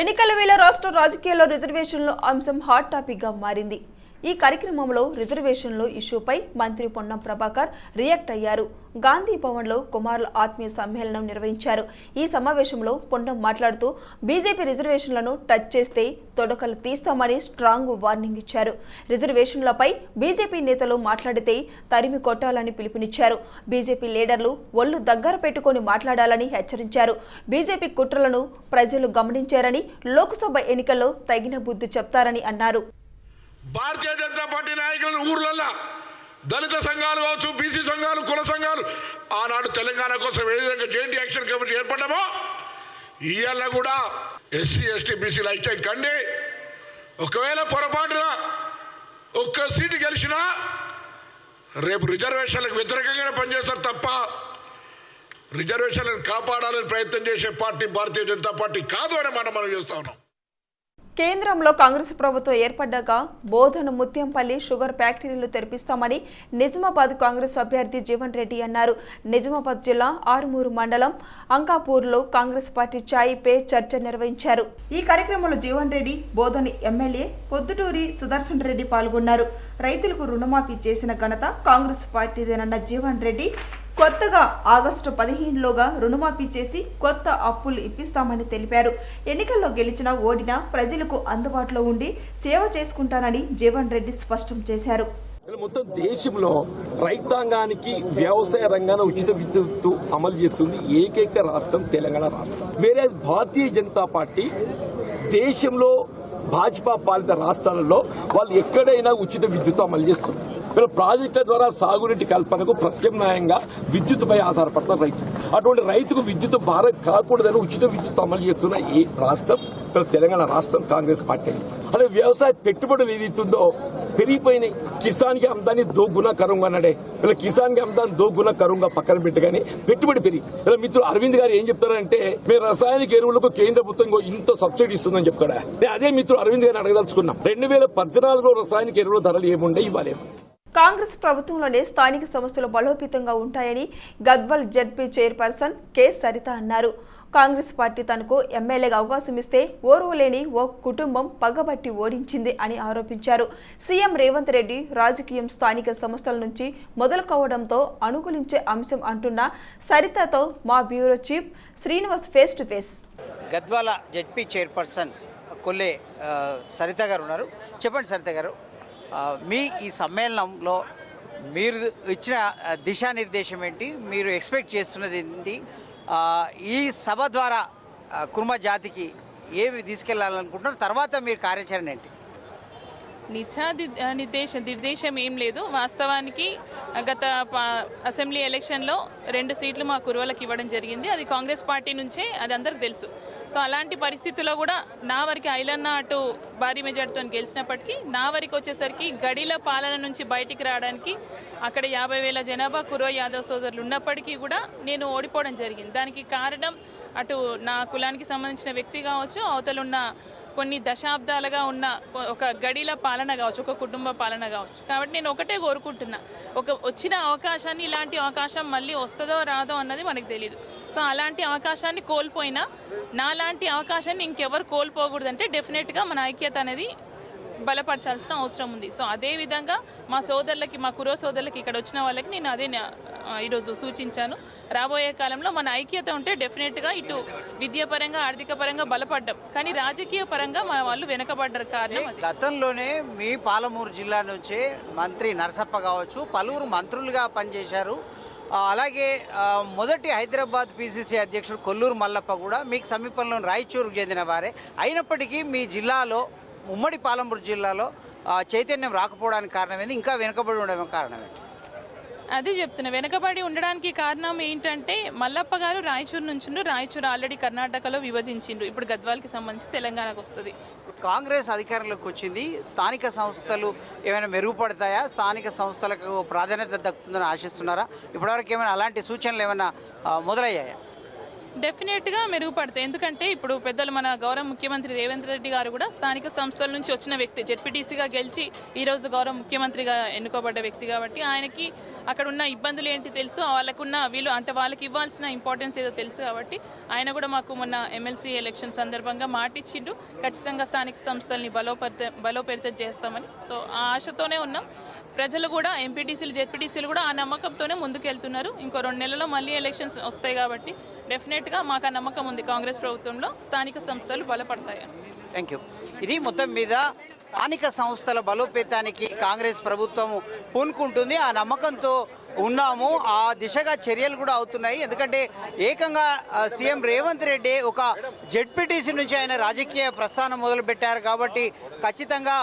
ఎన్నికల వేళ రాష్ట్ర రాజకీయాల్లో రిజర్వేషన్ల అంశం హాట్ టాపిక్గా మారింది. ఈ కార్యక్రమంలో రిజర్వేషన్లు ఇష్యూపై మంత్రి పొన్నం ప్రభాకర్ రియాక్ట్ అయ్యారు. గాంధీ భవన్లో కుమారుల ఆత్మీయ సమ్మేళనం నిర్వహించారు. ఈ సమావేశంలో పొన్నం మాట్లాడుతూ బీజేపీ రిజర్వేషన్లను టచ్ చేస్తే తొడకలు తీస్తామని స్ట్రాంగ్ వార్నింగ్ ఇచ్చారు. రిజర్వేషన్లపై బీజేపీ నేతలు మాట్లాడితే తరిమి కొట్టాలని పిలుపునిచ్చారు. బీజేపీ లీడర్లు ఒళ్ళు దగ్గర పెట్టుకొని మాట్లాడాలని హెచ్చరించారు. బీజేపీ కుట్రలను ప్రజలు గమనించారని లోక్సభ ఎన్నికల్లో తగిన బుద్ధి చెప్తారని అన్నారు. భారతీయ జనతా పార్టీ నాయకులను ఊర్లల్లా దళిత సంఘాలు కావచ్చు బీసీ సంఘాలు కుల సంఘాలు ఆనాడు తెలంగాణ కోసం ఏ విధంగా జేఎన్టీ యాక్షన్ కమిటీ ఏర్పడ్డామో ఇవాళ కూడా ఎస్సీ ఎస్టీ బీసీలు అయితే కండి. ఒకవేళ పొరపాటున ఒక్క సీటు గెలిచినా రేపు రిజర్వేషన్లకు వ్యతిరేకంగానే పనిచేస్తారు తప్ప రిజర్వేషన్లను కాపాడాలని ప్రయత్నం చేసే పార్టీ భారతీయ జనతా పార్టీ కాదు అని మనం మనం చేస్తా ఉన్నాం. కేంద్రంలో కాంగ్రెస్ ప్రభుత్వం ఏర్పడ్డాక బోధన ముత్యంపల్లి షుగర్ ఫ్యాక్టరీలు తెరిపిస్తామని నిజామాబాద్ కాంగ్రెస్ అభ్యర్థి జీవన్ రెడ్డి అన్నారు. నిజామాబాద్ జిల్లా ఆరుమూరు మండలం అంకాపూర్లో కాంగ్రెస్ పార్టీ ఛాయిపై చర్చ నిర్వహించారు. ఈ కార్యక్రమంలో జీవన్ రెడ్డి బోధని ఎమ్మెల్యే పొద్దుటూరి సుదర్శన్ రెడ్డి పాల్గొన్నారు. రైతులకు రుణమాఫీ చేసిన ఘనత కాంగ్రెస్ పార్టీదేనన్న జీవన్ రెడ్డి కొత్తగా ఆగస్టు పదిహేనులోగా రుణమాఫీ చేసి కొత్త అప్పులు ఇప్పిస్తామని తెలిపారు. ఎన్నికల్లో గెలిచినా ఓడినా ప్రజలకు అందుబాటులో ఉండి సేవ చేసుకుంటానని జీవన్ రెడ్డి స్పష్టం చేశారు. మొత్తం దేశంలో రైతాంగానికి వ్యవసాయ రంగాన్ని ఉచిత విద్యుత్ అమలు చేస్తుంది ఏకైక రాష్ట్రం తెలంగాణ రాష్ట్రం. వేరే భారతీయ జనతా పార్టీ దేశంలో భాజపా పాలిత రాష్ట్రాలలో వాళ్ళు ఎక్కడైనా ఉచిత విద్యుత్ అమలు చేస్తుంది వీళ్ళ ప్రాజెక్టుల ద్వారా సాగునీటి కల్పనకు ప్రత్యామ్నాయంగా విద్యుత్పై ఆధారపడతారు రైతు అటువంటి రైతుకు విద్యుత్ భారం కాకూడదని ఉచిత విద్యుత్ అమలు చేస్తున్న ఈ రాష్ట్రం తెలంగాణ రాష్ట్రం కాంగ్రెస్ పార్టీ అదే వ్యవసాయ పెట్టుబడులు ఏదైతుందో పెరిగిపోయినాయి కిసాన్కి అమ్దాన్ని దో గుణ కరుంగా అన్నాడే ఇలా కిసాన్కి అమ్దాన్ని దో గుణ కరుంగా పక్కన పెట్టగానే పెట్టుబడి పెరిగి. ఇలా మిత్రుడు అరవింద్ గారు ఏం చెప్తారంటే మీరు రసాయనిక ఎరువులకు కేంద్ర ప్రభుత్వం ఇంత సబ్సిడీ ఇస్తుందని చెప్తాడా? నేను అదే మిత్రుడు అరవింద్ గారిని అడగదలుచుకున్నాం. రెండు వేల పద్నాలుగులో రసాయనిక ఎరువుల ధరలు ఏముండే ఇవ్వలేము కాంగ్రెస్ ప్రభుత్వంలోనే స్థానిక సంస్థలు బలోపేతంగా ఉంటాయని Gadwal ZP chairperson K. Saritha అన్నారు. కాంగ్రెస్ పార్టీ తనకు ఎమ్మెల్యేగా అవకాశం ఇస్తే ఓర్వలేని ఓ కుటుంబం పగబట్టి ఓడించింది అని ఆరోపించారు. సీఎం రేవంత్ రెడ్డి రాజకీయం స్థానిక సంస్థల నుంచి మొదలుకోవడంతో అనుకూలించే అంశం అంటున్న సరితతో మా bureau chief Srinivas face to face. Gadwal ZP chairperson Kolle Saritha garu ఉన్నారు. చెప్పండి సరిత గారు. మీ ఈ సమ్మేళనంలో మీరు ఇచ్చిన దిశానిర్దేశం ఏంటి? మీరు ఎక్స్పెక్ట్ చేస్తున్నది ఏంటి? ఈ సభ ద్వారా కుర్మ జాతికి ఏమి తీసుకెళ్ళాలనుకుంటున్నారు? తర్వాత మీరు కార్యాచరణ ఏంటి? నిశా నిర్దేశ నిర్దేశం ఏం లేదు. వాస్తవానికి గత అసెంబ్లీ ఎలక్షన్లో రెండు సీట్లు మా కురువలకు ఇవ్వడం జరిగింది. అది కాంగ్రెస్ పార్టీ నుంచే అది అందరికి తెలుసు. సో అలాంటి పరిస్థితుల్లో కూడా నా వరకు ఐలన్న అటు భారీ మెజార్టీతో గెలిచినప్పటికీ నా వరకు వచ్చేసరికి గడిల పాలన నుంచి బయటికి రావడానికి అక్కడ యాభై వేల జనాభా కురవ యాదవ్ సోదరులు ఉన్నప్పటికీ కూడా నేను ఓడిపోవడం జరిగింది. దానికి కారణం అటు నా కులానికి సంబంధించిన వ్యక్తి కావచ్చు అవతలున్న కొన్ని దశాబ్దాలుగా ఉన్న ఒక గడిల పాలన కావచ్చు ఒక కుటుంబ పాలన కావచ్చు. కాబట్టి నేను ఒకటే కోరుకుంటున్నా. ఒక వచ్చిన అవకాశాన్ని ఇలాంటి అవకాశం మళ్ళీ వస్తుందో రాదో అన్నది మనకు తెలియదు సో అలాంటి అవకాశాన్ని కోల్పోయినా నాలాంటి అవకాశాన్ని ఇంకెవరు కోల్పోకూడదంటే డెఫినెట్గా మన ఐక్యత అనేది బలపరచాల్సిన అవసరం ఉంది. సో అదే విధంగా మా సోదరులకి మా కురో సోదరులకి ఇక్కడ వచ్చిన వాళ్ళకి నేను అదే నా- ఈరోజు సూచించాను. రాబోయే కాలంలో మన ఐక్యత ఉంటే డెఫినెట్గా ఇటు విద్యాపరంగా ఆర్థిక పరంగా బలపడ్డం. కానీ రాజకీయ పరంగా మన వాళ్ళు వెనకబడ్డారు కారణం గతంలోనే మీ పాలమూరు జిల్లా నుంచే మంత్రి నరసప్ప కావచ్చు పలువురు మంత్రులుగా పనిచేశారు. అలాగే మొదటి హైదరాబాద్ పిసిసి అధ్యక్షుడు కొల్లూరు మల్లప్ప కూడా మీకు సమీపంలోని రాయచూరుకు చెందిన వారే. అయినప్పటికీ మీ జిల్లాలో ఉమ్మడి పాలమూరు జిల్లాలో చైతన్యం రాకపోవడానికి కారణమేంటి ఇంకా వెనుకబడి ఉండడం కారణమేంటి? అదే చెప్తున్నా. వెనకబడి ఉండడానికి కారణం ఏంటంటే మల్లప్ప గారు రాయచూరు నుంచిండ్రు రాయచూరు ఆల్రెడీ కర్ణాటకలో విభజించిండ్రు. ఇప్పుడు గద్వాలకి సంబంధించి తెలంగాణకు వస్తుంది. కాంగ్రెస్ అధికారంలోకి వచ్చింది. స్థానిక సంస్థలు ఏమైనా మెరుగుపడతాయా? స్థానిక సంస్థలకు ప్రాధాన్యత దక్కుతుందని ఆశిస్తున్నారా? ఇప్పటివరకు ఏమైనా అలాంటి సూచనలు ఏమైనా మొదలయ్యాయా? డెఫినెట్గా మెరుగుపడతాయి. ఎందుకంటే ఇప్పుడు పెద్దలు మన గౌరవ ముఖ్యమంత్రి రేవంత్ రెడ్డి గారు కూడా స్థానిక సంస్థల నుంచి వచ్చిన వ్యక్తి జెడ్పీటీసీగా గెలిచి ఈరోజు గౌరవ ముఖ్యమంత్రిగా ఎన్నుకోబడ్డ వ్యక్తి కాబట్టి ఆయనకి అక్కడ ఉన్న ఇబ్బందులు ఏంటి తెలుసు? వాళ్ళకున్న వీళ్ళు అంటే వాళ్ళకి ఇవ్వాల్సిన ఇంపార్టెన్స్ ఏదో తెలుసు కాబట్టి ఆయన కూడా మాకు మొన్న ఎమ్మెల్సీ ఎలక్షన్ సందర్భంగా మాటిచ్చిండు. ఖచ్చితంగా స్థానిక సంస్థల్ని బలోపరిత బలోపేరితం చేస్తామని. సో ఆ ఆశతోనే ఉన్నాం. ప్రజలు కూడా ఎంపీటీసీలు జెడ్పీటీసీలు కూడా ఆ నమ్మకంతోనే ముందుకెళ్తున్నారు. ఇంకో రెండు నెలల్లో మళ్ళీ ఎలక్షన్స్ వస్తాయి కాబట్టి డెఫినెట్గా మాకు ఆ నమ్మకం ఉంది కాంగ్రెస్ ప్రభుత్వంలో. స్థానిక సంస్థలు బలపడతాయి. థ్యాంక్ యూ ఇది మొత్తం మీద స్థానిక సంస్థల బలోపేతానికి కాంగ్రెస్ ప్రభుత్వం పూనుకుంటుంది. ఆ నమ్మకంతో ఉన్నాము. ఆ దిశగా చర్యలు కూడా అవుతున్నాయి. ఎందుకంటే ఏకంగా సీఎం రేవంత్ రెడ్డి ఒక జెడ్పీటీసీ నుంచి ఆయన రాజకీయ ప్రస్థానం మొదలుపెట్టారు కాబట్టి ఖచ్చితంగా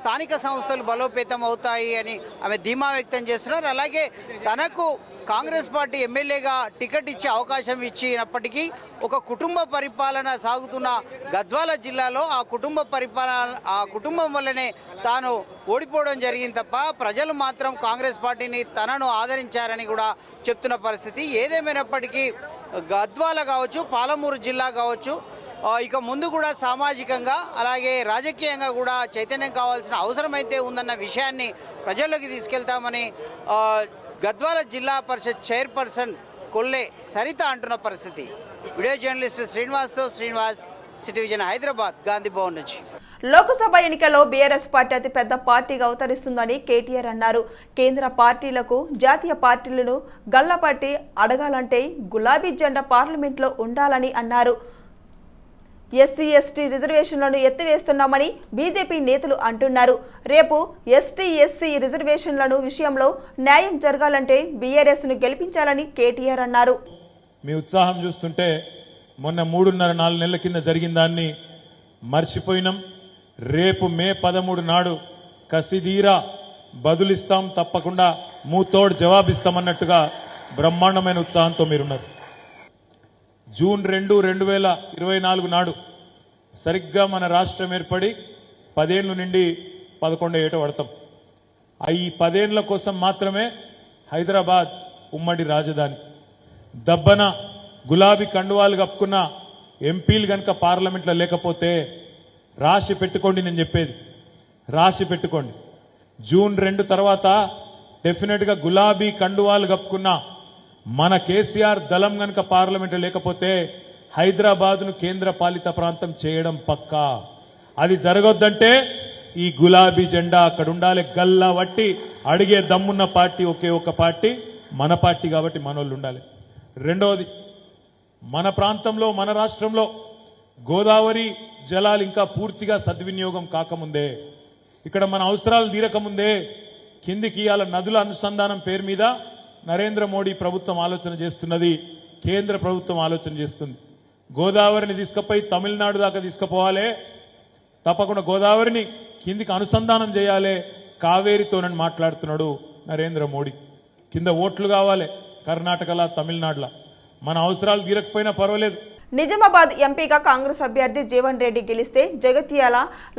స్థానిక సంస్థలు బలోపేతం అవుతాయి అని ఆమె ధీమా వ్యక్తం చేస్తున్నారు. అలాగే తనకు కాంగ్రెస్ పార్టీ ఎమ్మెల్యేగా టికెట్ ఇచ్చే అవకాశం ఇచ్చినప్పటికీ ఒక కుటుంబ పరిపాలన సాగుతున్న గద్వాల జిల్లాలో ఆ కుటుంబ పరిపాలన ఆ కుటుంబం వల్లనే తాను ఓడిపోవడం జరిగింది తప్ప ప్రజలు మాత్రం కాంగ్రెస్ పార్టీని తనను ఆదరించారని కూడా చెప్తున్న పరిస్థితి. ఏదేమైనప్పటికీ గద్వాల కావచ్చు పాలమూరు జిల్లా కావచ్చు ఇక ముందు కూడా సామాజికంగా అలాగే రాజకీయంగా కూడా చైతన్యం కావాల్సిన అవసరం అయితే ఉందన్న విషయాన్ని ప్రజల్లోకి తీసుకెళ్తామని గద్వాల జిల్లా పరిషత్ చైర్పర్సన్ కొల్లే సరిత అంటున్న పరిస్థితి. వీడియో జర్నలిస్ట్ శ్రీనివాస్తో శ్రీనివాస్ సిటివిజన్ హైదరాబాద్ గాంధీ భవన్ నుంచి. లోక్సభ ఎన్నికల్లో బీఆర్ఎస్ పార్టీ అతిపెద్ద పార్టీగా అవతరిస్తుందని కేటీఆర్ అన్నారు. కేంద్ర పార్టీలకు జాతీయ పార్టీలను గల్లపట్టి అడగాలంటే గులాబీ జెండా పార్లమెంట్లో ఉండాలని అన్నారు. ఎస్సీ ఎస్టీ రిజర్వేషన్లను ఎత్తివేస్తున్నామని బీజేపీ నేతలు అంటున్నారు. రేపు ఎస్టీ ఎస్సీ రిజర్వేషన్లను విషయంలో న్యాయం జరగాలంటే బీఆర్ఎస్ను గెలిపించాలని కేటీఆర్ అన్నారు. మీ ఉత్సాహం చూస్తుంటే మొన్న మూడున్నర నాలుగు నెలల కింద జరిగిన దాన్ని మర్చిపోయినాం. రేపు మే పదమూడు నాడు కసిదీరా బదులిస్తాం తప్పకుండా మూతోడు జవాబిస్తామన్నట్టుగా బ్రహ్మాండమైన ఉత్సాహంతో మీరున్నారు. జూన్ రెండు రెండు వేల ఇరవై నాలుగు నాడు సరిగ్గా మన రాష్ట్రం ఏర్పడి పదేళ్ళు నుండి పదకొండు ఏట పడతాం. ఈ పదేళ్ళ కోసం మాత్రమే హైదరాబాద్ ఉమ్మడి రాజధాని. దబ్బన గులాబీ కండువాలు కప్పుకున్న ఎంపీలు కనుక పార్లమెంట్లో లేకపోతే రాసి పెట్టుకోండి నేను చెప్పేది. రాసి పెట్టుకోండి. జూన్ రెండు తర్వాత డెఫినెట్గా గులాబీ కండువాలు కప్పుకున్న మన కేసీఆర్ దళం గనక పార్లమెంటు లేకపోతే హైదరాబాద్ను కేంద్ర పాలిత ప్రాంతం చేయడం పక్కా. అది జరగొద్దంటే ఈ గులాబీ జెండా అక్కడ ఉండాలి. గల్లా వట్టి అడిగే దమ్మున్న పార్టీ ఒకే ఒక పార్టీ మన పార్టీ కాబట్టి మనోళ్ళు ఉండాలి. రెండవది మన ప్రాంతంలో మన రాష్ట్రంలో గోదావరి జలాలు ఇంకా పూర్తిగా సద్వినియోగం కాకముందే ఇక్కడ మన అవసరాలు తీరకముందే కిందికి ఇవాళ నదుల అనుసంధానం పేరు మీద నరేంద్ర మోడీ ప్రభుత్వం ఆలోచన చేస్తున్నది కేంద్ర ప్రభుత్వం ఆలోచన చేస్తుంది. గోదావరిని తీసుకుపోయి తమిళనాడు దాకా తీసుకుపోవాలి. తప్పకుండా గోదావరిని కిందికి అనుసంధానం చేయాలి. కావేరితోనని మాట్లాడుతున్నాడు నరేంద్ర మోడీ. కింద ఓట్లు కావాలి కర్ణాటకలా తమిళనాడులా. మన అవసరాలు తీరకపోయినా పర్వాలేదు. నిజామాబాద్ ఎంపీగా కాంగ్రెస్ అభ్యర్థి జీవన్ రెడ్డి గెలిస్తే జగత్యాల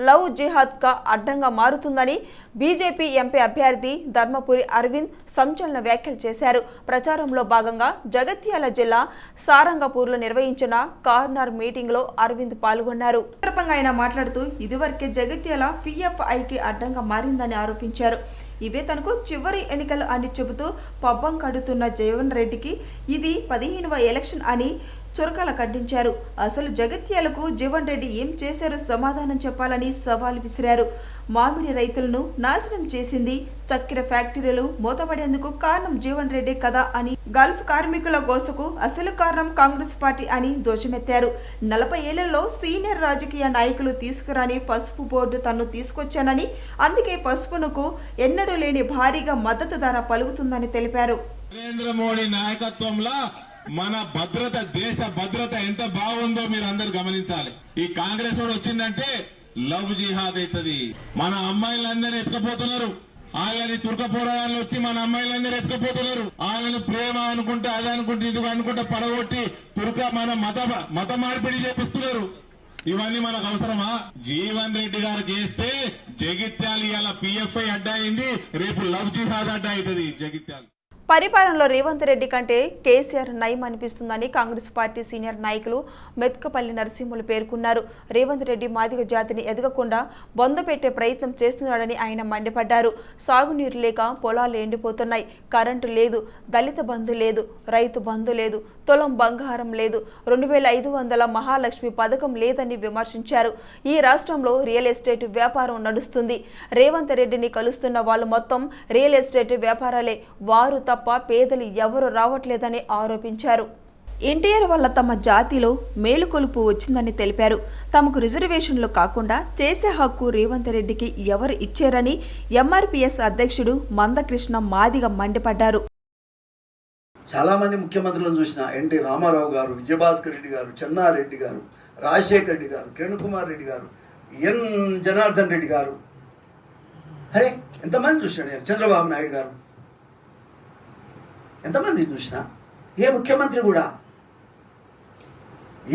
లవ్ జిహాద్ కా అడ్డంగా మారుతుందని బీజేపీ ఎంపీ అభ్యర్థి ధర్మపురి అరవింద్ సంచలన వ్యాఖ్యలు చేశారు. ప్రచారంలో భాగంగా జగత్యాల జిల్లా సారంగపూర్లో నిర్వహించిన కార్నర్ మీటింగ్లో అరవింద్ పాల్గొన్నారు. సందర్భంగా ఆయన మాట్లాడుతూ ఇదివరకే జగత్యాల పిఎఫ్ఐకి అడ్డంగా మారిందని ఆరోపించారు. ఇవే తనకు చివరి ఎన్నికలు అని చెబుతూ పబ్బం కడుతున్న జగన్ రెడ్డికి ఇది పదిహేనవ ఎలక్షన్ అని చురకాల ఖండించారు అసలు జగత్యాలకు జీవన్ రెడ్డి ఏం చేశారో సమాధానం చెప్పాలని సవాల్ విసిరారు. మామిడి రైతులను నాశనం చేసింది. చక్కెర ఫ్యాక్టరీలు మూతపడేందుకు కారణం జీవన్ రెడ్డి కదా అని గల్ఫ్ కార్మికుల గోసకు అసలు కారణం కాంగ్రెస్ పార్టీ అని దోషమెత్తారు. నలభై ఏళ్ళలో సీనియర్ రాజకీయ నాయకులు తీసుకురాని పసుపు బోర్డు తను తీసుకొచ్చానని అందుకే పసుపునకు ఎన్నడూ లేని భారీగా మద్దతు ధర పలుకుతుందని తెలిపారు. నరేంద్ర మోడీ నాయకత్వంలో మన భద్రత దేశ భద్రత ఎంత బాగుందో మీరు అందరు గమనించాలి. ఈ కాంగ్రెస్ వాడు వచ్చిందంటే లవ్ జిహాద్ అవుతుంది. మన అమ్మాయిలందరూ ఎత్తుకపోతున్నారు. వాళ్ళని తుర్కపోరాళ్ళు వచ్చి మన అమ్మాయిలందరూ ఎత్తుకపోతున్నారు. వాళ్ళని ప్రేమ అనుకుంటే అది అనుకుంటే ఇది అనుకుంటే పడగొట్టి తుర్క మన మత మత మార్పిడి చేపిస్తున్నారు. ఇవన్నీ మనకు అవసరమా? జీవన్ రెడ్డి గారు చేస్తే జగిత్యాల ఇవాళ పిఎఫ్ఐ అడ్డా అయింది రేపు లవ్ జిహాద్ అడ్డా అవుతుంది జగిత్యాల. పరిపాలనలో రేవంత్ రెడ్డి కంటే కేసీఆర్ నయం అనిపిస్తుందని కాంగ్రెస్ పార్టీ సీనియర్ నాయకులు మెత్కపల్లి నరసింహులు పేర్కొన్నారు. రేవంత్ రెడ్డి మాదిగ జాతిని ఎదగకుండా బొంద పెట్టే ప్రయత్నం చేస్తున్నాడని ఆయన మండిపడ్డారు. సాగునీరు లేక పొలాలు ఎండిపోతున్నాయి. కరెంటు లేదు దళిత బంధు లేదు రైతు బంధు లేదు తులం బంగారం లేదు రెండు వేల ఐదు వందల మహాలక్ష్మి పథకం లేదని విమర్శించారు. ఈ రాష్ట్రంలో రియల్ ఎస్టేట్ వ్యాపారం నడుస్తుంది. రేవంత్ రెడ్డిని కలుస్తున్న వాళ్ళు మొత్తం రియల్ ఎస్టేట్ వ్యాపారాలే. వారు తప్ప పేదలు ఎవరు రావట్లేదని ఆరోపించారు. ఎన్టీఆర్ వల్ల తమ జాతిలో మేలుకొలుపు వచ్చిందని తెలిపారు. తమకు రిజర్వేషన్లు కాకుండా చేసే హక్కు రేవంత్ రెడ్డికి ఎవరు ఇచ్చారని ఎంఆర్పీఎస్ అధ్యక్షుడు మందకృష్ణ మాదిగ మండిపడ్డారు. చాలా మంది ముఖ్యమంత్రులను చూసిన ఎన్టీ రామారావు గారు విజయభాస్కర్ రెడ్డి గారు చెన్నారెడ్డి గారు రాజశేఖర్ రెడ్డి గారు కిరణ్ కుమార్ రెడ్డి గారు ఎన్. జనార్దన్ రెడ్డి గారు. అరే ఎంతమంది చూసినాడు నేను చంద్రబాబు నాయుడు గారు. ఎంతమంది చూసినా? ఏ ముఖ్యమంత్రి కూడా?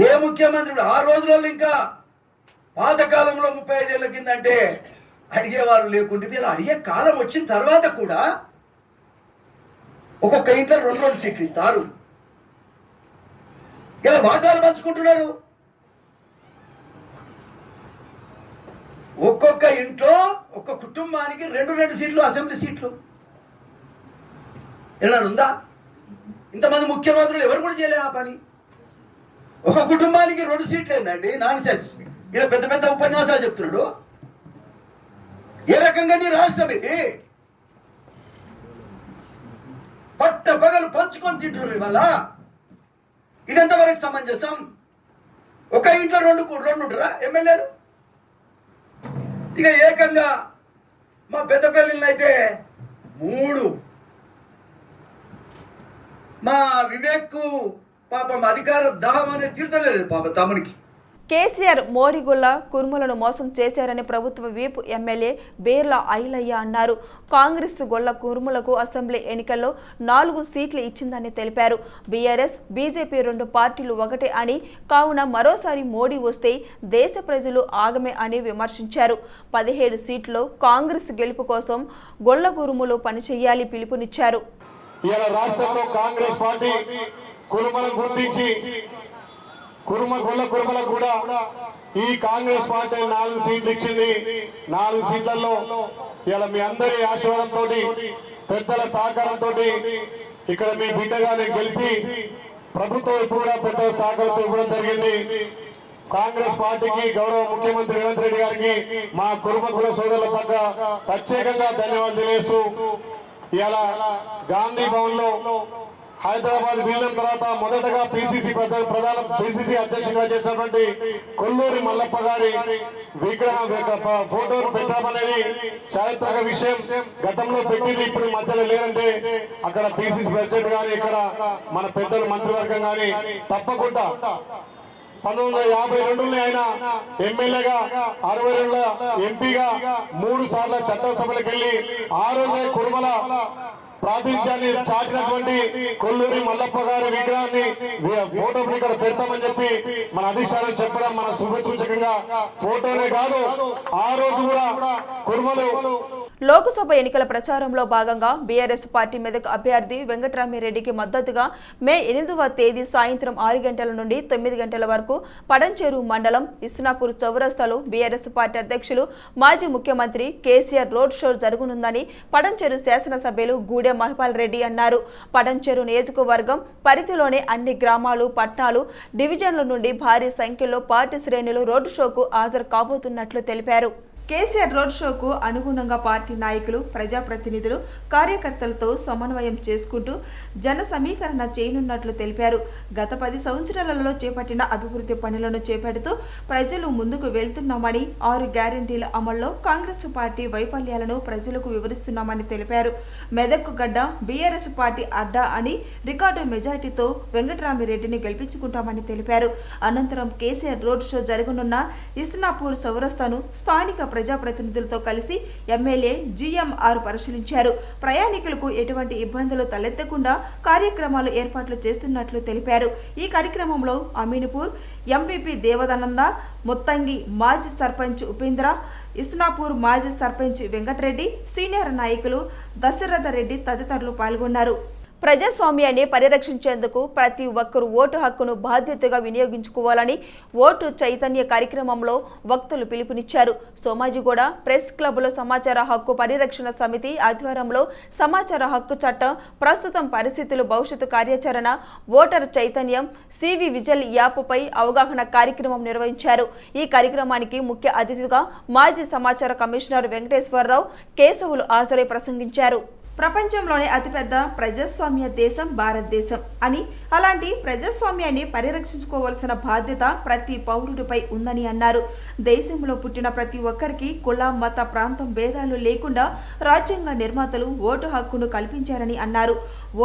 ఏ ముఖ్యమంత్రి కూడా? ఆ రోజులలో ఇంకా పాతకాలంలో ముప్పై ఐదేళ్ళ కింద అంటే అడిగేవారు లేకుంటే వీళ్ళు అడిగే కాలం వచ్చిన తర్వాత కూడా ఒక్కొక్క ఇంట్లో రెండు రెండు సీట్లు ఇస్తారు. ఇలా వాటాలు పంచుకుంటున్నారు. ఒక్కొక్క ఇంట్లో ఒక్క కుటుంబానికి రెండు రెండు సీట్లు అసెంబ్లీ సీట్లు. ఏమైనా ఉందా ఇంతమంది ముఖ్యమంత్రులు ఎవరు కూడా చేయలే ఆ పని. ఒక కుటుంబానికి రెండు సీట్లు ఏందండి? Nonsense. ఇలా పెద్ద పెద్ద ఉపన్యాసాలు చెప్తున్నాడు. ఏ రకంగా నీ రాష్ట్రం ఇది? పట్ట పగలు పంచుకొని తింటున్నారు ఇవాళ ఇది సమంజసం? ఒక ఇంట్లో రెండు రెండు ఉంటారా ఎమ్మెల్యేలు? ఇక ఏకంగా మా పెద్ద పెళ్ళిళ్ళు అయితే మూడు మా వివేక్ పాపం అధికార దాహం అనేది తీర్థలేదు పాప తమ్మునికి. కేసీఆర్ మోడీగుల్ల కుర్ములను మోసం చేశారని ప్రభుత్వ వీపు ఎమ్మెల్యే బేర్ల ఐలయ్య అన్నారు. కాంగ్రెస్ గొల్ల కుర్ములకు అసెంబ్లీ ఎన్నికల్లో నాలుగు సీట్లు ఇచ్చిందని తెలిపారు. బీఆర్ఎస్ బీజేపీ రెండు పార్టీలు ఒకటే అని కావున మరోసారి మోడీ వస్తే దేశ ప్రజలు ఆగమే అని విమర్శించారు. పదిహేడు సీట్లు కాంగ్రెస్ గెలుపు కోసం గొల్ల కురుములు పనిచేయాలి పిలుపునిచ్చారు. ఇవాళ రాష్ట్రంలో కాంగ్రెస్ పార్టీ కురుమలను గుర్తించి కురుమ గొల్ల కురుమలకు కూడా ఈ కాంగ్రెస్ పార్టీ నాలుగు సీట్లు ఇచ్చింది. నాలుగు సీట్లలో ఇలా మీ అందరి ఆశీర్వాదంతో పెద్దల సహకారంతో ఇక్కడ మీ బిడ్డగా నేను గెలిచి ప్రభుత్వం ఇప్పుడు కూడా పెద్దల సహకారంతో ఇవ్వడం జరిగింది. కాంగ్రెస్ పార్టీకి గౌరవ ముఖ్యమంత్రి రేవంత్ రెడ్డి గారికి మా కురుమ కుల సోదరుల పట్ల ప్రత్యేకంగా ధన్యవాదాలు తెలియజేస్తూ ఇవాళ గాంధీ భవన్లో హైదరాబాద్ వెళ్ళిన తర్వాత మొదటగా పిసిసి ప్రధాన పిసిసి అధ్యక్షుడిగా చేసినటువంటి కొల్లూరి మల్లప్ప గారి విగ్రహం ఫోటోను పెట్టామనేది చారిత్రక విషయం. గతంలో పెట్టింది ఇప్పుడు మధ్యలో లేదంటే అక్కడ పిసిసి ప్రెసిడెంట్ గాని ఇక్కడ మన పెద్దలు మంత్రివర్గం గాని తప్పకుండా పంతొమ్మిది వందల యాభై రెండులో ఆయన ఎమ్మెల్యేగా అరవై రెండులో ఎంపీగా మూడు సార్లు చట్టసభలకు వెళ్ళి ఆ రోజే కురుమల ప్రాతినిధ్యాన్ని చాటినటువంటి కొల్లూరి మల్లప్ప గారి విగ్రహాన్ని ఫోటో ఇక్కడ పెడతామని చెప్పి మన అధిష్టానం చెప్పడం మన శుభ సూచకంగా ఫోటోనే కాదు ఆ రోజు కూడా కురుమలు లోక్సభ ఎన్నికల ప్రచారంలో భాగంగా బీఆర్ఎస్ పార్టీ మెదక్ అభ్యర్థి వెంకటరామిరెడ్డికి మద్దతుగా మే ఎనిమిదవ తేదీ సాయంత్రం ఆరు గంటల నుండి తొమ్మిది గంటల వరకు పడంచేరు మండలం ఇస్నాపూర్ చౌరస్తాలో బీఆర్ఎస్ పార్టీ అధ్యక్షులు మాజీ ముఖ్యమంత్రి కేసీఆర్ రోడ్ షో జరగనుందని పడంచేరు శాసనసభ్యులు గూడె మహిపాల్ రెడ్డి అన్నారు. పడంచేరు నియోజకవర్గం పరిధిలోని అన్ని గ్రామాలు పట్టణాలు డివిజన్ల నుండి భారీ సంఖ్యలో పార్టీ శ్రేణులు రోడ్డు షోకు హాజరు కాబోతున్నట్లు తెలిపారు. కేసీఆర్ రోడ్ షోకు అనుగుణంగా పార్టీ నాయకులు ప్రజాప్రతినిధులు కార్యకర్తలతో సమన్వయం చేసుకుంటూ జన సమీకరణ చేయనున్నట్లు తెలిపారు. గత పది సంవత్సరాలలో చేపట్టిన అభివృద్ధి పనులను చేపడుతూ ప్రజలు ముందుకు వెళ్తున్నామని ఆరు గ్యారంటీల అమల్లో కాంగ్రెస్ పార్టీ వైఫల్యాలను ప్రజలకు వివరిస్తున్నామని తెలిపారు. మెదక్ గడ్డ బీఆర్ఎస్ పార్టీ అడ్డా అని రికార్డు మెజార్టీతో వెంకటరామిరెడ్డిని గెలిపించుకుంటామని తెలిపారు. అనంతరం కేసీఆర్ రోడ్ షో జరగనున్న ఇస్నాపూర్ చౌరస్తాను స్థానిక ప్రజాప్రతినిధులతో కలిసి ఎమ్మెల్యే జీఎంఆర్ పరిశీలించారు. ప్రయాణికులకు ఎటువంటి ఇబ్బందులు తలెత్తకుండా కార్యక్రమాలు ఏర్పాట్లు చేస్తున్నట్లు తెలిపారు. ఈ కార్యక్రమంలో అమీన్పూర్ ఎంపీపీ దేవదానంద ముత్తంగి మాజీ సర్పంచ్ ఉపేంద్ర ఇస్నాపూర్ మాజీ సర్పంచ్ వెంకటరెడ్డి సీనియర్ నాయకులు దశరథ రెడ్డి తదితరులు పాల్గొన్నారు. ప్రజాస్వామ్యాన్ని పరిరక్షించేందుకు ప్రతి ఒక్కరూ ఓటు హక్కును బాధ్యతగా వినియోగించుకోవాలని ఓటు చైతన్య కార్యక్రమంలో వక్తలు పిలుపునిచ్చారు. సోమాజిగూడ ప్రెస్ క్లబ్లో సమాచార హక్కు పరిరక్షణ సమితి ఆధ్వర్యంలో సమాచార హక్కు చట్టం ప్రస్తుతం పరిస్థితులు భవిష్యత్తు కార్యాచరణ ఓటర్ చైతన్యం సివి విజల్ యాప్పై అవగాహన కార్యక్రమం నిర్వహించారు. ఈ కార్యక్రమానికి ముఖ్య అతిథిగా మాజీ సమాచార కమిషనర్ వెంకటేశ్వరరావు కేశవులు హాజరై ప్రసంగించారు. ప్రపంచంలోనే అతిపెద్ద ప్రజాస్వామ్య దేశం భారతదేశం అని అలాంటి ప్రజాస్వామ్యాన్ని పరిరక్షించుకోవాల్సిన బాధ్యత ప్రతి పౌరుడిపై ఉందని అన్నారు. దేశంలో పుట్టిన ప్రతి ఒక్కరికి కుల మత ప్రాంతం భేదాలు లేకుండా రాజ్యాంగ నిర్మాతలు ఓటు హక్కును కల్పించారని అన్నారు.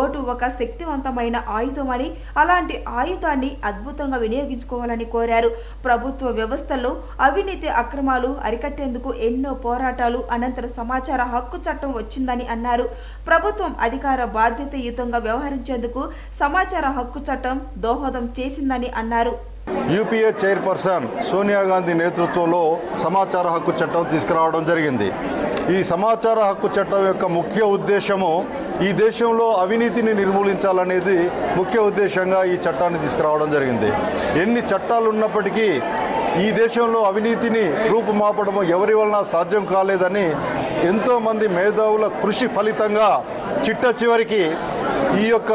ఓటు ఒక శక్తివంతమైన ఆయుధం అని అలాంటి ఆయుధాన్ని అద్భుతంగా వినియోగించుకోవాలని కోరారు. ప్రభుత్వ వ్యవస్థల్లో అవినీతి అక్రమాలు అరికట్టేందుకు ఎన్నో పోరాటాలు అనంతర సమాచార హక్కు చట్టం వచ్చిందని అన్నారు. ప్రభుత్వం అధికార బాధ్యతయుతంగా వ్యవహరించేందుకు సమాచార హక్కు చట్టం దోహదం చేసిందని అన్నారు. యూపీఏ చైర్పర్సన్ సోనియా గాంధీ నేతృత్వంలో సమాచార హక్కు చట్టం తీసుకురావడం జరిగింది. ఈ సమాచార హక్కు చట్టం యొక్క ముఖ్య ఉద్దేశము ఈ దేశంలో అవినీతిని నిర్మూలించాలనేది ముఖ్య ఉద్దేశంగా ఈ చట్టాన్ని తీసుకురావడం జరిగింది. ఎన్ని చట్టాలు ఉన్నప్పటికీ ఈ దేశంలో అవినీతిని రూపుమాపడం ఎవరి వలన సాధ్యం కాలేదని ఎంతోమంది మేధావుల కృషి ఫలితంగా చిట్ట చివరికి ఈ యొక్క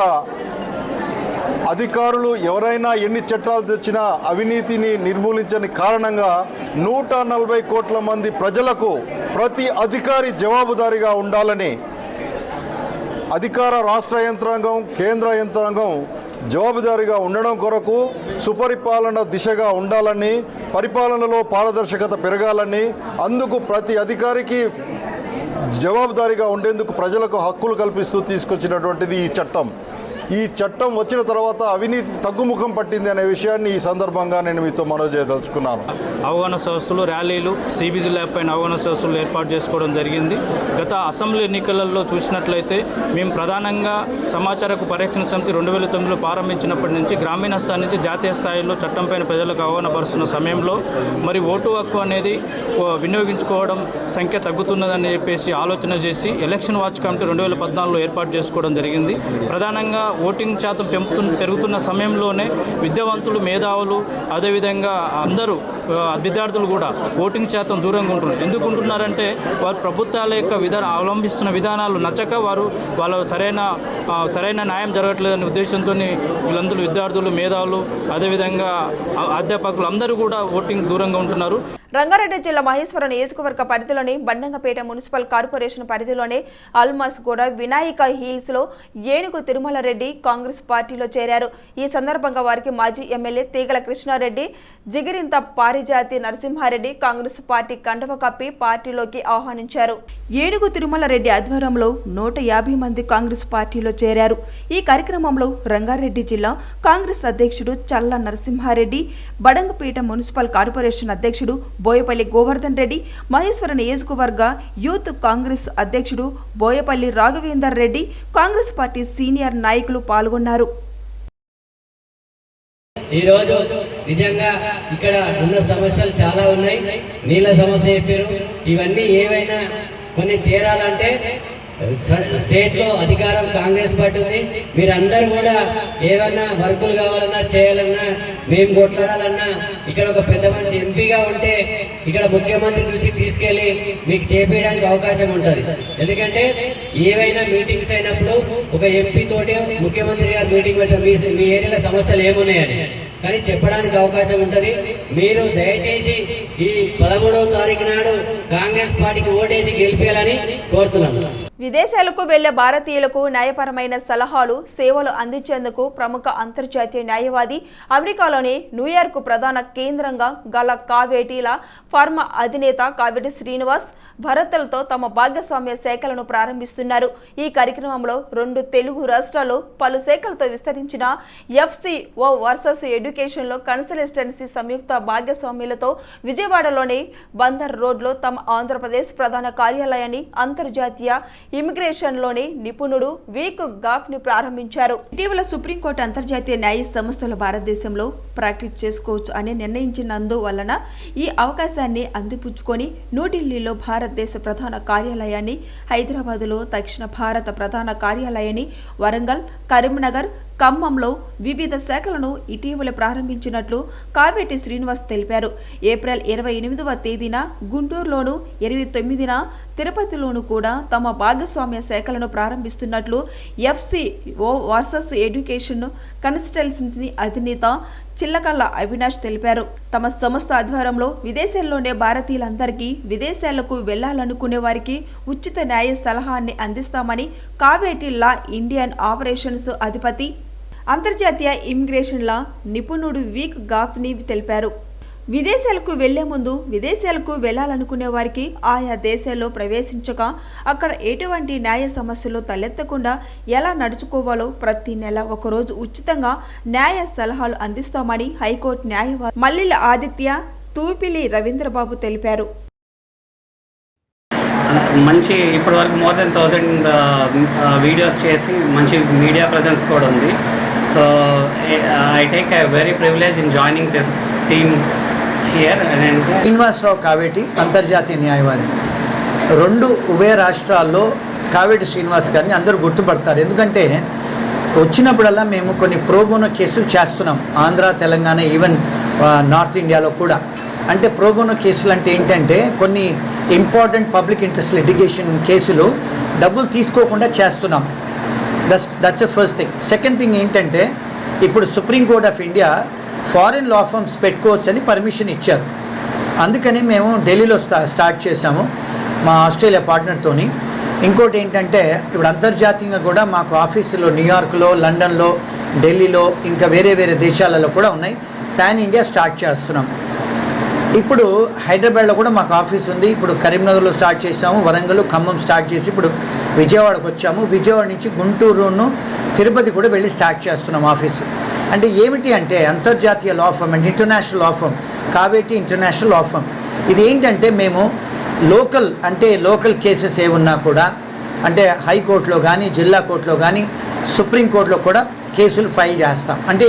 అధికారులు ఎవరైనా ఎన్ని చట్టాలు తెచ్చినా అవినీతిని నిర్మూలించని కారణంగా నూట నలభై కోట్ల మంది ప్రజలకు ప్రతి అధికారి జవాబుదారీగా ఉండాలని అధికార రాష్ట్ర యంత్రాంగం కేంద్ర యంత్రాంగం జవాబుదారీగా ఉండడం కొరకు సుపరిపాలన దిశగా ఉండాలని పరిపాలనలో పారదర్శకత పెరగాలని అందుకు ప్రతి అధికారికి జవాబుదారీగా ఉండేందుకు ప్రజలకు హక్కులు కల్పిస్తూ తీసుకొచ్చినటువంటిది ఈ చట్టం. ఈ చట్టం వచ్చిన తర్వాత అవినీతి తగ్గుముఖం పట్టింది అనే విషయాన్ని ఈ సందర్భంగా నేను మీతో మనవి చేయదలుచుకున్నాను. అవగాహన సదస్సులు ర్యాలీలు సిబిజీ ల్యాబ్ పైన అవగాహన సదస్సులు ఏర్పాటు చేసుకోవడం జరిగింది. గత అసెంబ్లీ ఎన్నికలలో చూసినట్లయితే మేము ప్రధానంగా సమాచారకు పరీక్షణ సమితి రెండు వేల తొమ్మిదిలో ప్రారంభించినప్పటి నుంచి గ్రామీణ స్థాయి నుంచి జాతీయ స్థాయిలో చట్టం పైన ప్రజలకు అవగాహన పరుస్తున్న సమయంలో మరి ఓటు హక్కు అనేది ఓ వినియోగించుకోవడం సంఖ్య తగ్గుతున్నదని చెప్పేసి ఆలోచన చేసి ఎలక్షన్ వాచ్ కమిటీ రెండు వేల పద్నాలుగులో ఏర్పాటు చేసుకోవడం జరిగింది. ప్రధానంగా ఓటింగ్ శాతం పెంపుతు పెరుగుతున్న సమయంలోనే విద్యావంతులు మేధావులు అదేవిధంగా అందరూ విద్యార్థులు కూడా ఓటింగ్ శాతం దూరంగా ఉంటున్నారు. ఎందుకు ఉంటున్నారంటే వారు ప్రభుత్వాల యొక్క విధానం అవలంబిస్తున్న విధానాలు నచ్చక వారు వాళ్ళ సరైన సరైన న్యాయం జరగట్లేదనే ఉద్దేశంతో వీళ్ళందరూ విద్యార్థులు మేధావులు అదేవిధంగా అధ్యాపకులు అందరూ కూడా ఓటింగ్ దూరంగా ఉంటున్నారు. రంగారెడ్డి జిల్లా మహేశ్వరం నియోజకవర్గ పరిధిలోని బండంగపేట మున్సిపల్ కార్పొరేషన్ పరిధిలోని అల్మాస్ కూడా వినాయక హిల్స్లో ఏనుగు తిరుమల రెడ్డి కాంగ్రెస్ పార్టీలో చేరారు. ఈ సందర్భంగా వారికి మాజీ MLA Teegala Krishnareddy Jigirintha Parijathi Narasimhareddy Congress party కండవ కప్పి పార్టీలోకి ఆహ్వానించారు. ఏనుగు తిరుమల రెడ్డి ఆధ్వర్యంలో నూట యాభై మంది కాంగ్రెస్ పార్టీలో చేరారు. ఈ కార్యక్రమంలో రంగారెడ్డి జిల్లా కాంగ్రెస్ అధ్యక్షుడు చల్ల నరసింహారెడ్డి బడంగపేట మున్సిపల్ కార్పొరేషన్ అధ్యక్షుడు బోయపల్లి గోవర్ధన్ రెడ్డి మహేశ్వర నియోజకవర్గ యూత్ కాంగ్రెస్ అధ్యక్షుడు బోయపల్లి రాఘవేందర్ రెడ్డి కాంగ్రెస్ పార్టీ సీనియర్ నాయకులు పాల్గొన్నారు. ఈరోజు నిజంగా ఇక్కడ ఉన్న సమస్యలు చాలా ఉన్నాయి. నీళ్ళ సమస్య చెప్పారు. ఇవన్నీ ఏవైనా కొన్ని తీరాలంటే స్టేట్లో అధికారం కాంగ్రెస్ పార్టీ ఉంది. మీరందరూ కూడా ఏమన్నా వర్కులు కావాలన్నా చేయాలన్నా మేము కొట్లాడాలన్నా ఇక్కడ ఒక పెద్ద మనిషి ఎంపీగా ఉంటే ఇక్కడ ముఖ్యమంత్రి చూసి తీసుకెళ్ళి మీకు చేపించడానికి అవకాశం ఉంటుంది. ఎందుకంటే ఏవైనా మీటింగ్స్ అయినప్పుడు ఒక ఎంపీ తోటే ముఖ్యమంత్రి గారు మీటింగ్ పెట్టారు మీ మీ ఏరియాలో సమస్యలు ఏమున్నాయని. కానీ చెప్పడానికి అవకాశం ఉంటుంది. మీరు దయచేసి ఈ పదమూడవ తారీఖు నాడు కాంగ్రెస్ పార్టీకి ఓటేసి గెలిపేయాలని కోరుతున్నాను. విదేశాలకు వెళ్ళే భారతీయులకు న్యాయపరమైన సలహాలు సేవలు అందించేందుకు ప్రముఖ అంతర్జాతీయ న్యాయవాది అమెరికాలోని న్యూయార్క్ ప్రధాన కేంద్రంగా గల కావేటీల ఫార్మా అధినేత కావేటి శ్రీనివాస్ భరతలతో తమ భాగస్వామ్య శాఖలను ప్రారంభిస్తున్నారు. ఈ కార్యక్రమంలో రెండు తెలుగు రాష్ట్రాలు పలు శాఖలతో విస్తరించిన ఎఫ్సిఓ వర్సెస్ ఎడ్యుకేషన్లో కన్సల్టెన్సీ సంయుక్త భాగస్వామ్యులతో విజయవాడలోని బందర్ రోడ్లో తమ ఆంధ్రప్రదేశ్ ప్రధాన కార్యాలయాన్ని అంతర్జాతీయ ఇమిగ్రేషన్లోని నిపుణుడు వీక్ గాప్ని ప్రారంభించారు. ఇటీవల సుప్రీంకోర్టు అంతర్జాతీయ న్యాయ సంస్థలు భారతదేశంలో ప్రాక్టీస్ చేసుకోవచ్చు అని నిర్ణయించినందువలన ఈ అవకాశాన్ని అందిపుచ్చుకొని న్యూఢిల్లీలో భారతదేశ ప్రధాన కార్యాలయాన్ని హైదరాబాదులో దక్షిణ భారత ప్రధాన కార్యాలయాన్ని వరంగల్ కరీంనగర్ ఖమ్మంలో వివిధ శాఖలను ఇటీవల ప్రారంభించినట్లు కావేటి శ్రీనివాస్ తెలిపారు. ఏప్రిల్ ఇరవై ఎనిమిదవ తేదీన గుంటూరులోను ఇరవై తొమ్మిదిన తిరుపతిలోను కూడా తమ భాగస్వామ్య శాఖలను ప్రారంభిస్తున్నట్లు FC overseas education consultancy అధినేత చిల్లకల్ల అవినాష్ తెలిపారు. తమ సంస్థ ఆధ్వర్యంలో విదేశాల్లోనే భారతీయులందరికీ విదేశాలకు వెళ్ళాలనుకునే వారికి ఉచిత న్యాయ సలహాన్ని అందిస్తామని కావేటి లా ఇండియన్ ఆపరేషన్స్ అధిపతి అంతర్జాతీయ ఇమిగ్రేషన్ల నిపుణుడు వీక్ గాఫ్ని తెలిపారు. విదేశాలకు వెళ్ళే ముందు విదేశాలకు వెళ్ళాలనుకునే వారికి ఆయా దేశాల్లో ప్రవేశించక అక్కడ ఎటువంటి న్యాయ సమస్యలు తలెత్తకుండా ఎలా నడుచుకోవాలో ప్రతి నెల ఒకరోజు ఉచితంగా న్యాయ సలహాలు అందిస్తామని హైకోర్టు న్యాయవాది మల్లిల ఆదిత్య తూపిలి రవీంద్రబాబు తెలిపారు. మంచి ఇప్పటి వరకు మోర్ దెన్ థౌజండ్ వీడియోస్ చేసి మంచి మీడియా ప్రజెన్స్ కూడా ఉంది. So I take I very privilege in joining this team here and Srinivasarao Kaveti అంతర్జాతీయ న్యాయవాది. రెండు ఉభయ రాష్ట్రాల్లో కావేటి శ్రీనివాస్ గారిని అందరూ గుర్తుపడతారు. ఎందుకంటే వచ్చినప్పుడల్లా మేము కొన్ని ప్రోబోనో కేసులు చేస్తున్నాం. ఆంధ్ర తెలంగాణ ఈవెన్ నార్త్ ఇండియాలో కూడా. అంటే ప్రోబోనో కేసులు అంటే ఏంటంటే కొన్ని ఇంపార్టెంట్ పబ్లిక్ ఇంట్రెస్ట్ లిటిగేషన్ కేసులు డబ్బులు తీసుకోకుండా చేస్తున్నాం. That's that's a first thing second thing ఏంటంటే ఇప్పుడు supreme court of India foreign law firms పెట్టుకోవచ్చు అని పర్మిషన్ ఇచ్చారు. అందుకని మేము ఢిల్లీలో స్టా స్టార్ట్ చేశాము మా ఆస్ట్రేలియా పార్ట్నర్తోని ఇంకోటి ఏంటంటే ఇప్పుడు అంతర్జాతీయంగా కూడా మాకు ఆఫీసులో న్యూయార్క్లో లండన్లో ఢిల్లీలో ఇంకా వేరే వేరే దేశాలలో కూడా ఉన్నాయి. పాన్ ఇండియా స్టార్ట్ చేస్తున్నాం. ఇప్పుడు హైదరాబాద్లో కూడా మాకు ఆఫీస్ ఉంది. ఇప్పుడు కరీంనగర్లో స్టార్ట్ చేసాము వరంగల్ ఖమ్మం స్టార్ట్ చేసి ఇప్పుడు విజయవాడకు వచ్చాము. విజయవాడ నుంచి గుంటూరును తిరుపతి కూడా వెళ్ళి స్టార్ట్ చేస్తున్నాం ఆఫీస్. అంటే ఏమిటి అంటే అంతర్జాతీయ law firm and international law firm Kaveti international law firm ఇది ఏంటంటే మేము లోకల్ అంటే లోకల్ కేసెస్ ఏమున్నా కూడా అంటే హైకోర్టులో కానీ జిల్లా కోర్టులో కానీ సుప్రీంకోర్టులో కూడా కేసులు ఫైల్ చేస్తాం. అంటే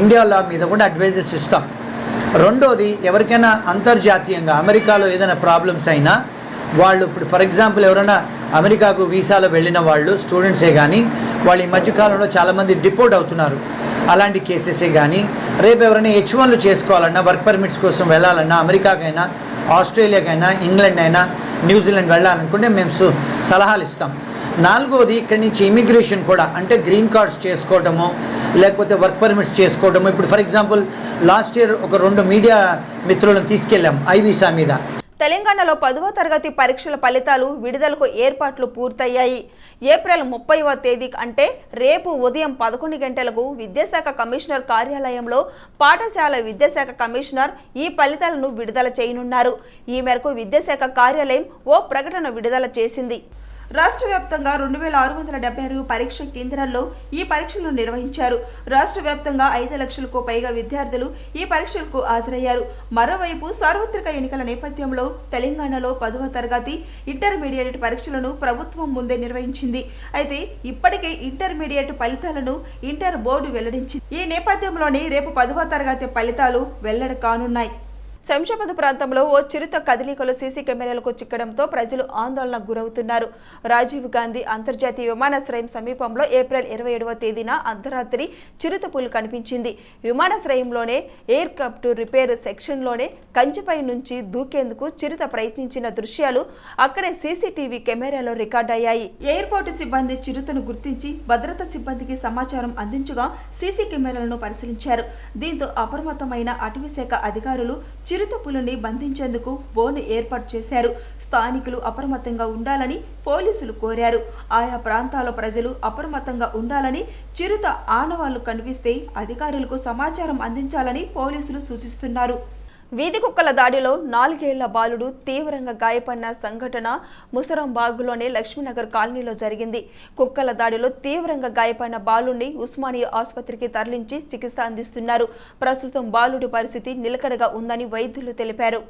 ఇండియా లా మీద కూడా అడ్వైజెస్ ఇస్తాం. రెండోది ఎవరికైనా అంతర్జాతీయంగా అమెరికాలో ఏదైనా ప్రాబ్లమ్స్ అయినా వాళ్ళు ఇప్పుడు ఫర్ ఎగ్జాంపుల్ ఎవరైనా అమెరికాకు వీసాలో వెళ్ళిన వాళ్ళు స్టూడెంట్సే కానీ వాళ్ళు ఈ మధ్యకాలంలో చాలామంది డిపోర్ట్ అవుతున్నారు. అలాంటి కేసెసే కానీ రేపు ఎవరైనా హెచ్ వన్లు చేసుకోవాలన్నా వర్క్ పర్మిట్స్ కోసం వెళ్ళాలన్నా అమెరికాకైనా ఆస్ట్రేలియాకైనా ఇంగ్లాండ్ అయినా న్యూజిలాండ్ వెళ్ళాలనుకుంటే మేము సలహాలు ఇస్తాం. నాలుగోది ఇక్కడి నుంచి ఇమిగ్రేషన్ కూడా అంటే గ్రీన్ కార్డ్స్ చేసుకోవడము లేకపోతే వర్క్ పర్మిట్స్ చేసుకోవడము ఇప్పుడు ఫర్ ఎగ్జాంపుల్ లాస్ట్ ఇయర్ ఒక రెండు మీడియా మిత్రులను తీసుకెళ్ళాం ఐవీసా మీద. తెలంగాణలో పదవ తరగతి పరీక్షల ఫలితాలు విడుదలకు ఏర్పాట్లు పూర్తయ్యాయి. ఏప్రిల్ ముప్పైవ తేదీ అంటే రేపు ఉదయం పదకొండు గంటలకు విద్యాశాఖ కమిషనర్ కార్యాలయంలో పాఠశాల విద్యాశాఖ కమిషనర్ ఈ ఫలితాలను విడుదల చేయనున్నారు. ఈ మేరకు విద్యాశాఖ కార్యాలయం ఓ ప్రకటన విడుదల చేసింది. రాష్ట్ర వ్యాప్తంగా రెండు వేల ఆరు వందల డెబ్బై ఆరు పరీక్ష కేంద్రాల్లో ఈ పరీక్షలు నిర్వహించారు. రాష్ట్ర వ్యాప్తంగా ఐదు లక్షలకు పైగా విద్యార్థులు ఈ పరీక్షలకు హాజరయ్యారు. మరోవైపు సార్వత్రిక ఎన్నికల నేపథ్యంలో తెలంగాణలో పదవ తరగతి ఇంటర్మీడియట్ పరీక్షలను ప్రభుత్వం ముందే నిర్వహించింది. అయితే ఇప్పటికే ఇంటర్మీడియట్ ఫలితాలను ఇంటర్ బోర్డు వెల్లడించింది. ఈ నేపథ్యంలోనే రేపు పదవ తరగతి ఫలితాలు వెల్లడి కానున్నాయి శంషాబాద్ ప్రాంతంలో ఓ చిరుత కదలికలు సీసీ కెమెరాలకు చిక్కడంతో ప్రజలు ఆందోళనకు గురవుతున్నారు. రాజీవ్ గాంధీ అంతర్జాతీయ విమానాశ్రయం సమీపంలో ఏప్రిల్ ఇరవై ఏడవ తేదీన అర్ధరాత్రి చిరుత పులి కనిపించింది. విమానాశ్రయంలోనే ఎయిర్ క్రాఫ్ట్ రిపేర్ సెక్షన్లోనే కంచెపై నుంచి దూకేందుకు చిరుత ప్రయత్నించిన దృశ్యాలు అక్కడే సీసీటీవీ కెమెరాలో రికార్డయ్యాయి. ఎయిర్పోర్టు సిబ్బంది చిరుతను గుర్తించి భద్రతా సిబ్బందికి సమాచారం అందించగా సీసీ కెమెరాలను పరిశీలించారు. దీంతో అప్రమత్తమైన అటవీశాఖ అధికారులు చిరుత పులిని బంధించేందుకు బోను ఏర్పాటు చేశారు. స్థానికులు అప్రమత్తంగా ఉండాలని పోలీసులు కోరారు. ఆయా ప్రాంతాల ప్రజలు అప్రమత్తంగా ఉండాలని చిరుత ఆనవాళ్ళు కనిపిస్తే అధికారులకు సమాచారం అందించాలని పోలీసులు సూచిస్తున్నారు. వీధి కుక్కల దాడిలో నాలుగేళ్ళ బాలుడు తీవ్రంగా గాయపడిన సంఘటన ముసరంబాగులోని లక్ష్మీనగర్ కాలనీలో జరిగింది. కుక్కల దాడిలో తీవ్రంగా గాయపడిన బాలుడిని ఉస్మానియా ఆసుపత్రికి తరలించి చికిత్స అందిస్తున్నారు. ప్రస్తుతం బాలుడి పరిస్థితి నిలకడగా ఉందని వైద్యులు తెలిపారు.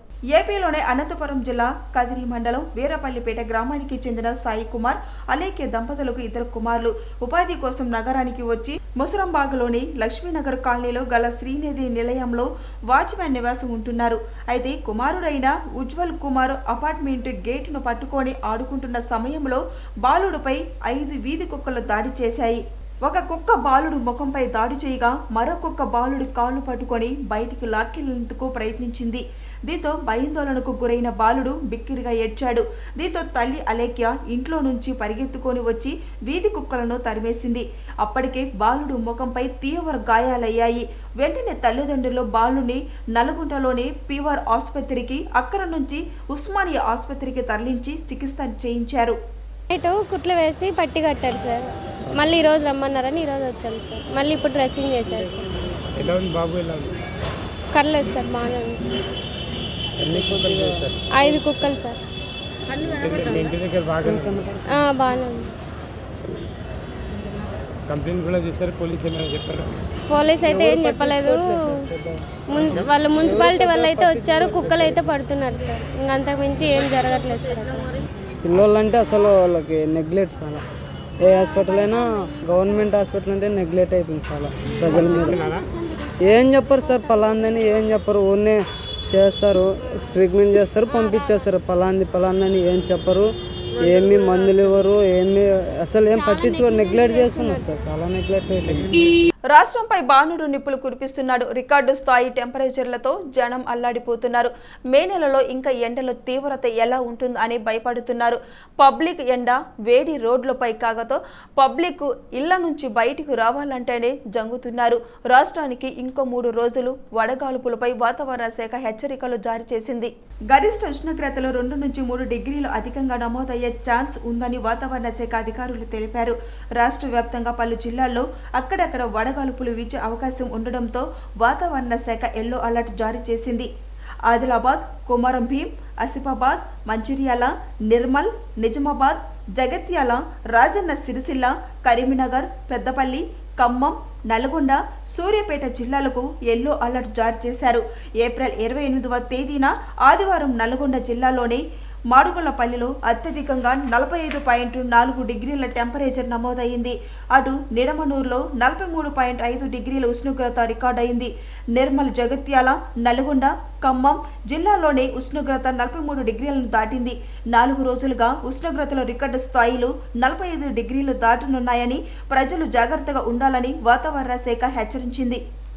ఏపీలోని అనంతపురం జిల్లా కదిరి మండలం వీరపల్లిపేట గ్రామానికి చెందిన సాయి కుమార్ అలేఖ్య దంపతులకు ఇద్దరు కుమారులు. ఉపాధి కోసం నగరానికి వచ్చి ముసరంబాగులోని లక్ష్మీనగర్ కాలనీలో గల శ్రీనిధి నిలయంలో వాచ్మ్యాన్ నివాసం ఆడుకుంటున్నారు అయితే కుమారుడైన ఉజ్వల్ కుమార్ అపార్ట్మెంట్ గేటును పట్టుకొని ఆడుకుంటున్న సమయంలో బాలుడిపై ఐదు వీధి కుక్కలు దాడి చేశాయి. ఒక కుక్క బాలుడు ముఖంపై దాడి చేయగా మరో కుక్క బాలుడి కాళ్ళు పట్టుకొని బయటికి లాక్కెళ్ళేందుకు ప్రయత్నించింది. దీంతో భయాందోళనకు గురైన బాలుడు బిక్కిరిగా ఏడ్చాడు. దీంతో తల్లి అలేఖ్య ఇంట్లో నుంచి పరిగెత్తుకొని వచ్చి వీధి కుక్కలను తరిమేసింది. అప్పటికే బాలుడు ముఖంపై తీవ్ర గాయాలయ్యాయి. వెంటనే తల్లిదండ్రులు బాలుని నల్గొండలోని పీవర్ ఆసుపత్రికి అక్కడ నుంచి ఉస్మానియా ఆసుపత్రికి తరలించి చికిత్స చేయించారు. నైట్ కుట్లు వేసి పట్టి కట్టారు సార్. మళ్ళీ ఈరోజు రమ్మన్నారని ఈరోజు వచ్చాను సార్. మళ్ళీ ఇప్పుడు డ్రెస్సింగ్ చేశారు సార్. ఎలా ఉంది బాబు ఎలా ఉంది? కర్లేదు సార్ బాగానే ఉంది సార్. ఎన్ని కుక్కలు చేశారు? ఐదు కుక్కలు సార్. మీ ఇంటి దగ్గర బాగా ఆ, బాగానే ఉంది. కంప్లైంట్ కూడా చేశారు పోలీస్ ఏమైనా చెప్పారు? పోలీస్ అయితే ఏం చెప్పలేదు. మున్ వాళ్ళ మున్సిపాలిటీ వాళ్ళు అయితే వచ్చారు కుక్కలు అయితే పడుతున్నారు సార్. ఇంకా అంతకు మించి ఏం జరగట్లేదు సార్ అక్కడ. పిల్లోళ్ళు అంటే అసలు వాళ్ళకి నెగ్లెక్ట్ చాలా. ఏ హాస్పిటల్ అయినా గవర్నమెంట్ హాస్పిటల్ అంటే నెగ్లెక్ట్ అయిపోయింది చాలా ప్రజల మీద. ఏం చెప్పరు సార్ పలాందని ఏం చెప్పరు ఊరినే చేస్తారు ట్రీట్మెంట్ చేస్తారు పంపించేస్తారు. పలాంది పలాందని ఏం చెప్పరు ఏమి మందులు ఇవ్వరు ఏమి అసలు ఏం పట్టించుకోరు నెగ్లెక్ట్ చేస్తున్నారు సార్ చాలా నెగ్లెక్ట్ అయిపోయింది. రాష్ట్రంపై బాణుడు నిప్పులు కురిపిస్తున్నాడు. రికార్డు స్థాయి టెంపరేచర్లతో జనం అల్లాడిపోతున్నారు. మే నెలలో ఇంకా ఎండల తీవ్రత ఎలా ఉంటుంది అని భయపడుతున్నారు. పబ్లిక్ ఎండ వేడి రోడ్లపై కాగతో పబ్లిక్ ఇళ్ళ నుంచి బయటికి రావాలంటేనే జంగుతున్నారు. రాష్ట్రానికి ఇంకో మూడు రోజులు వడగాలుపులపై వాతావరణ శాఖ హెచ్చరికలు జారీ చేసింది. గరిష్ట ఉష్ణోగ్రతలు రెండు నుంచి మూడు డిగ్రీలు అధికంగా నమోదయ్యే ఛాన్స్ ఉందని వాతావరణ శాఖ అధికారులు తెలిపారు. రాష్ట్ర వ్యాప్తంగా పలు జిల్లాల్లో అక్కడక్కడ వడ వడగాలుపులు వీచే అవకాశం ఉండడంతో వాతావరణ శాఖ ఎల్లో అలర్ట్ జారీ చేసింది. ఆదిలాబాద్ కుమారం భీం ఆసిఫాబాద్ మంచిర్యాల నిర్మల్ నిజామాబాద్ జగత్యాల రాజన్న సిరిసిల్ల కరీంనగర్ పెద్దపల్లి ఖమ్మం నల్గొండ సూర్యాపేట జిల్లాలకు ఎల్లో అలర్ట్ జారీ చేశారు. ఏప్రిల్ ఇరవై ఎనిమిదవ తేదీన ఆదివారం నల్గొండ జిల్లాలోని మాడుగులపల్లిలో అత్యధికంగా నలభై ఐదు పాయింట్ నాలుగు డిగ్రీల టెంపరేచర్ నమోదైంది అటు నిడమనూరులో నలభై మూడు పాయింట్ ఐదు డిగ్రీల ఉష్ణోగ్రత రికార్డయింది నిర్మల్ జగత్యాల నల్గొండ ఖమ్మం జిల్లాలోని ఉష్ణోగ్రత నలభై మూడు డిగ్రీలను దాటింది. నాలుగు రోజులుగా ఉష్ణోగ్రతల రికార్డు స్థాయిలు నలభై ఐదు డిగ్రీలు దాటనున్నాయని ప్రజలు జాగ్రత్తగా ఉండాలని వాతావరణ శాఖ హెచ్చరించింది.